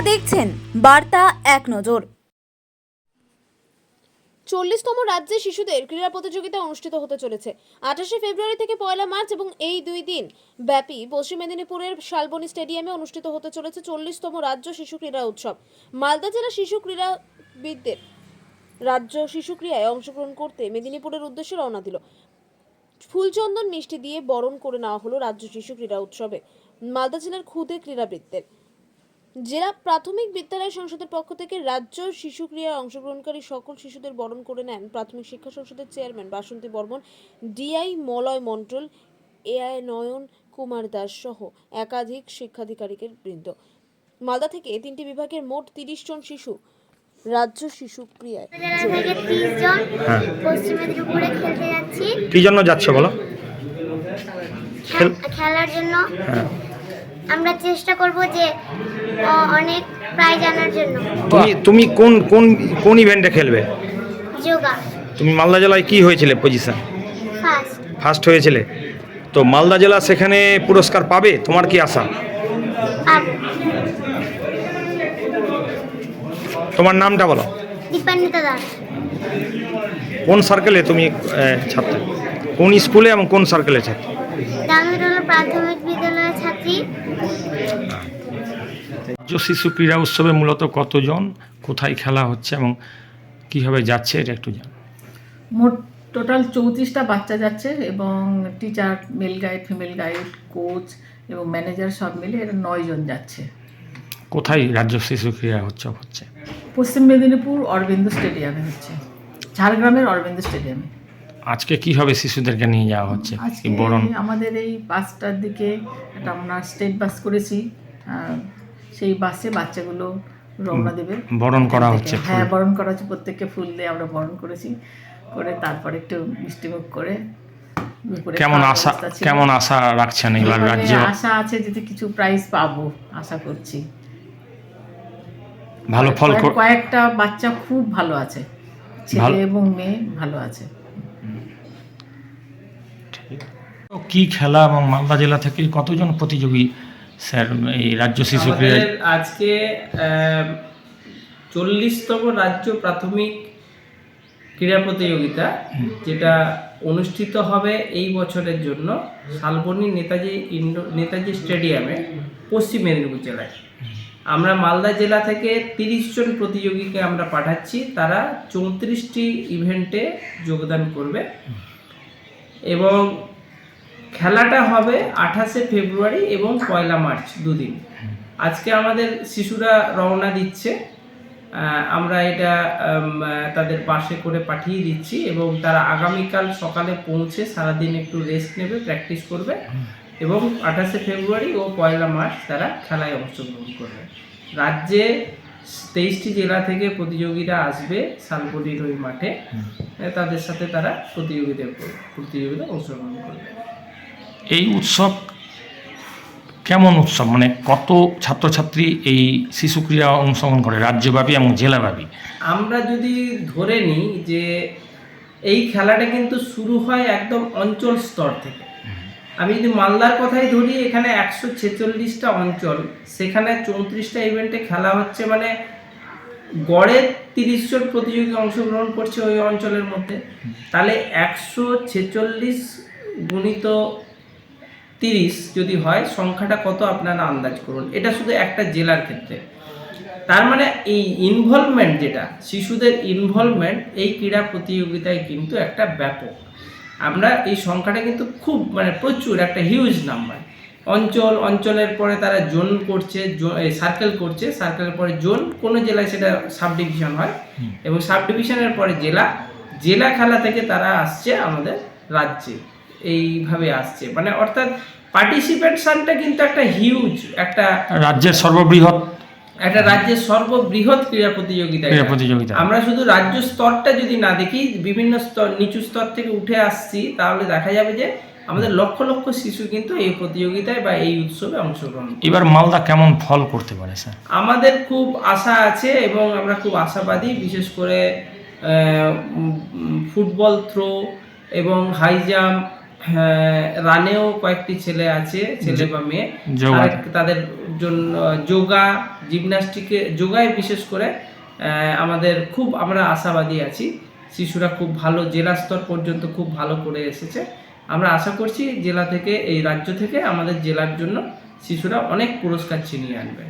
আপনারা দেখছেন বার্তা এক নজর। চল্লিশতম রাজ্যে শিশুদের ক্রীড়া প্রতিযোগিতা অনুষ্ঠিত হতে চলেছে। আঠাশে ফেব্রুয়ারি থেকে পয়লা মার্চ এবং এই দুই দিন ব্যাপী পশ্চিম মেদিনীপুরের শালবনী স্টেডিয়ামে অনুষ্ঠিত হতে চলেছে চল্লিশতম রাজ্য শিশু ক্রীড়া উৎসব। মালদা জেলা শিশু ক্রীড়াবিদদের রাজ্য শিশু ক্রীড়ায় অংশগ্রহণ করতে মেদিনীপুরের উদ্দেশ্যে রওনা দিল। ফুলচন্দন মিষ্টি দিয়ে বরণ করে নেওয়া হলো রাজ্য শিশু ক্রীড়া উৎসবে। মালদা জেলার ক্ষুদে ক্রীড়াবিদদের। জেলা প্রাথমিক বিদ্যালয় সংসদের পক্ষ থেকে রাজ্য শিশু ক্রিয়ায় অংশগ্রহণকারী সকল শিশুদের বরণ করে নেন প্রাথমিক শিক্ষা সংসদের chairman Basanti Barman DI Malay Mandal AI Nayan Kumar Das সহ একাধিক শিক্ষাধিকারিকের বৃন্দ। মালদা থেকে তিনটি বিভাগের মোট তিরিশ জন শিশু রাজ্য শিশু ক্রিয়ায় হ্যাঁ। পশ্চিম মেদিনীপুরে খেলতে যাচ্ছি। কি জন্য যাচ্ছ বলো? খেলার জন্য। হ্যাঁ। আমরা চেষ্টা করব যে অনেক প্রাইজ আনার জন্য। তুমি তুমি কোন কোন কোন ইভেন্টে খেলবে? যোগা। তুমি মালদা জেলায় কি হয়েছিলে পজিশন ফার্স্ট ফার্স্ট হয়েছিলে। তো মালদা জেলা সেখানে পুরস্কার পাবে? তোমার কি আশা? তোমার নামটা বলো। দীপান্বিতা দাস। কোন সার্কেলে তুমি ছাত্র? কোন স্কুলে এবং কোন সার্কেলে ছাত্র? দামোদর প্রাথমিক বিদ্যালয়ের ছাত্রী। রাজ্য শিশু ক্রীড়া উৎসবে মূলত কতজন কোথায় খেলা হচ্ছে এবং কীভাবে যাচ্ছে এটা একটু জান। মোট টোটাল চৌত্রিশটা বাচ্চা যাচ্ছে এবং teacher male guide female guide coach এবং ম্যানেজার সব মিলে এরা নয় জন যাচ্ছে। কোথায় রাজ্য শিশু ক্রীড়া উৎসব হচ্ছে? পশ্চিম মেদিনীপুর অরবিন্দ স্টেডিয়ামে হচ্ছে। ঝাড়গ্রামের অরবিন্দ স্টেডিয়ামে। আজকে কীভাবে শিশুদেরকে নিয়ে যাওয়া হচ্ছে? আজকে বরণ। আমাদের এই বাসটার দিকে একটা আমরা স্টেট বাস করেছি সেই বাসে বাচ্চাগুলো রওনা দেবে। বরণ করা হচ্ছে হ্যাঁ বরণ করা হচ্ছে প্রত্যেককে ফুল দিয়ে আমরা বরণ করেছি। করে তারপরে একটু মিষ্টিমুখ করে কেমন আশা কেমন আশা রাখছেন এবারে রাজ্য? আশা আছে যদি কিছু প্রাইজ পাবো আশা করছি। ভালো ফল কয়েকটা বাচ্চা খুব ভালো আছে ছেলে এবং মেয়ে ভালো আছে। কি খেলা এবং মালদা জেলা থেকে কতজন প্রতিযোগী স্যার এই রাজ্য শিশু ক্রীড়া আজকে চল্লিশতম রাজ্য প্রাথমিক ক্রীড়া প্রতিযোগিতা যেটা অনুষ্ঠিত হবে এই বছরের জন্য শালবনী নেতাজি ইন্ডো নেতাজি স্টেডিয়ামে পশ্চিম মেদিনীপুর জেলায়। আমরা মালদা জেলা থেকে তিরিশ জন প্রতিযোগীকে আমরা পাঠাচ্ছি তারা চৌত্রিশটি ইভেন্টে যোগদান করবে। এবং খেলাটা হবে আঠাশে ফেব্রুয়ারি এবং পয়লা মার্চ দুদিন। আজকে আমাদের শিশুরা রওনা দিচ্ছে। আমরা এটা তাদের বাসে করে পাঠিয়ে দিচ্ছি এবং তারা আগামীকাল সকালে পৌঁছে সারাদিন একটু রেস্ট নেবে প্র্যাকটিস করবে এবং আঠাশে ফেব্রুয়ারি ও পয়লা মার্চ তারা খেলায় অংশগ্রহণ করবে। রাজ্যে তেইশটি জেলা থেকে প্রতিযোগীরা আসবে শালবনির ওই মাঠে। তাদের সাথে তারা প্রতিযোগিতা প্রতিযোগিতা অংশগ্রহণ করবে। এই উৎসব কেমন উৎসব? মানে কত ছাত্রছাত্রী এই শিশু ক্রীড়া অংশগ্রহণ করে রাজ্যব্যাপী এবং জেলাব্যাপী? আমরা যদি ধরে নিই যে এই খেলাটা কিন্তু শুরু হয় একদম অঞ্চল স্তর থেকে। আমি যদি মালদার কথাই ধরি এখানে একশো ছেচল্লিশটা অঞ্চল সেখানে চৌত্রিশটা ইভেন্টে খেলা হচ্ছে মানে গড়ে তিরিশ জন প্রতিযোগী অংশগ্রহণ করছে ওই অঞ্চলের মধ্যে। তাহলে একশো ছেচল্লিশ গুণিত তিরিশ যদি হয় সংখ্যাটা কত আপনারা আন্দাজ করুন। এটা শুধু একটা জেলার ক্ষেত্রে। তার মানে এই ইনভলভমেন্ট যেটা শিশুদের ইনভলভমেন্ট এই ক্রীড়া প্রতিযোগিতায় কিন্তু একটা ব্যাপক। আমরা এই সংখ্যাটা কিন্তু খুব মানে প্রচুর একটা হিউজ নাম্বার অঞ্চল অঞ্চলের পরে তারা জোন করছে সার্কেল করছে সার্কেলের পরে জোন কোনো জেলায় সেটা সাব ডিভিশন হয় এবং সাব ডিভিশনের পরে জেলা জেলা খেলা থেকে তারা আসছে আমাদের রাজ্যে। এইভাবে আসছে। মানে অর্থাৎ পার্টিসিপেশনটা কিন্তু একটা হিউজ একটা রাজ্যের সর্ববৃহৎ একটা রাজ্যের সর্ববৃহৎ ক্রীড়া প্রতিযোগিতা প্রতিযোগিতা। আমরা শুধু রাজ্য স্তরটা যদি না দেখি বিভিন্ন স্তর নিচু স্তর থেকে উঠে আসছি তাহলে দেখা যাবে যে আমাদের লক্ষ লক্ষ শিশু কিন্তু এই প্রতিযোগিতায় বা এই উৎসবে অংশগ্রহণ এবার মালদা কেমন ফল করতে পারে স্যার? আমাদের খুব আশা আছে এবং আমরা খুব আশাবাদী বিশেষ করে ফুটবল থ্রো এবং হাই জাম্প রানেও কয়েকটি ছেলে আছে ছেলে বা মেয়ে। তাদের জন্য যোগা জিমন্যাস্টিকে যোগায় বিশেষ করে আহ, আমাদের খুব আমরা আশাবাদী আছি। শিশুরা খুব ভালো জেলা স্তর পর্যন্ত খুব ভালো করে এসেছে। আমরা আশা করছি জেলা থেকে এই রাজ্য থেকে আমাদের জেলার জন্য শিশুরা অনেক পুরস্কার ছিনিয়ে আনবে।